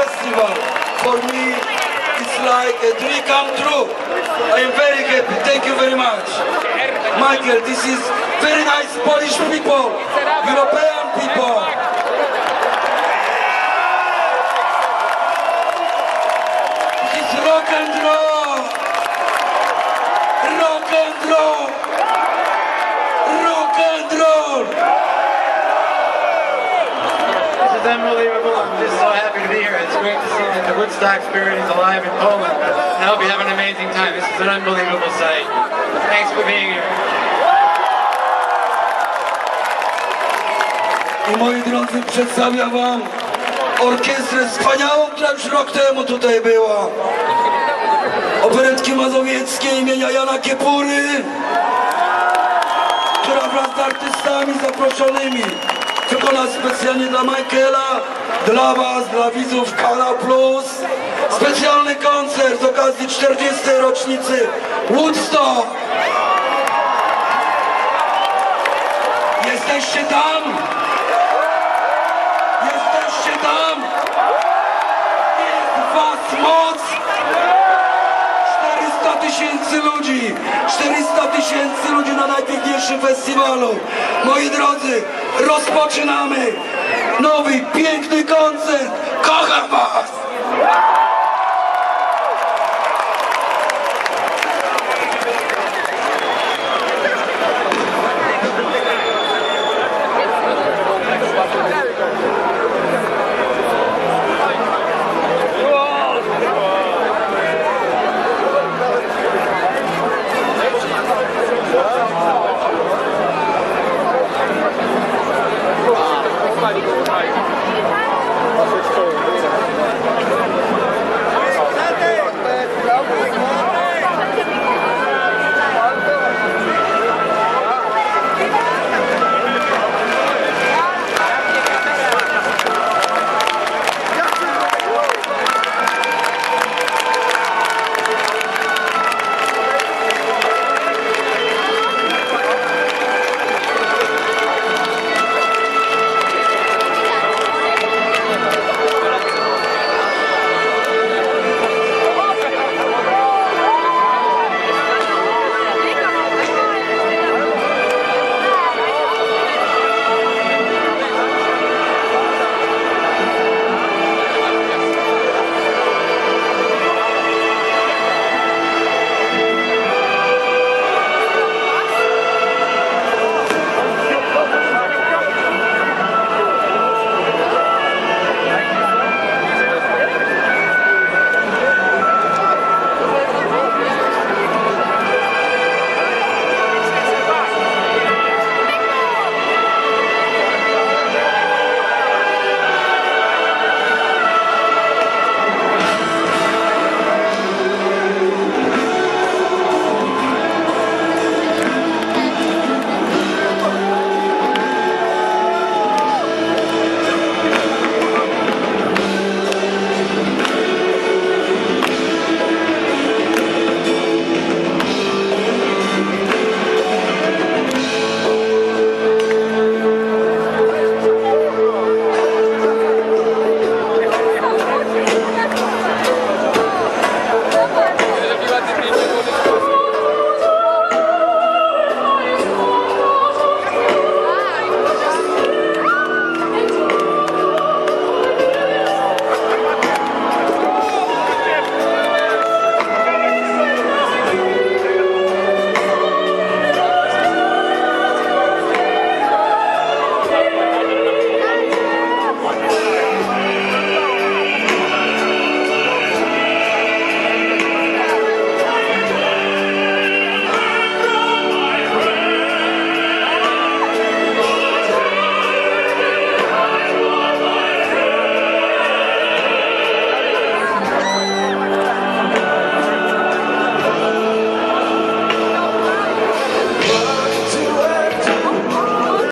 festival. For me, it's like a dream come true. I am very happy. Thank you very much. Michael, this is very nice Polish people, European people. It's rock and roll. Rock and roll. Woodstock spirit is alive in Poland. And I hope you have an amazing time. This is an unbelievable sight. Thanks for being here. I moi drodzy, przedstawiam wam orkiestrę wspaniałą, która już rok temu tutaj była. Operetki mazowieckie imienia Jana Kiepury, która wraz z artystami zaproszonymi wykona specjalnie dla Michaela, dla was, dla widzów. Specjalny koncert z okazji 40. rocznicy Woodstock. Jesteście tam? Jesteście tam! Jest was moc! 400 tysięcy ludzi! 400 tysięcy ludzi na najpiękniejszym festiwalu! Moi drodzy, rozpoczynamy nowy, piękny koncert! Kocham was!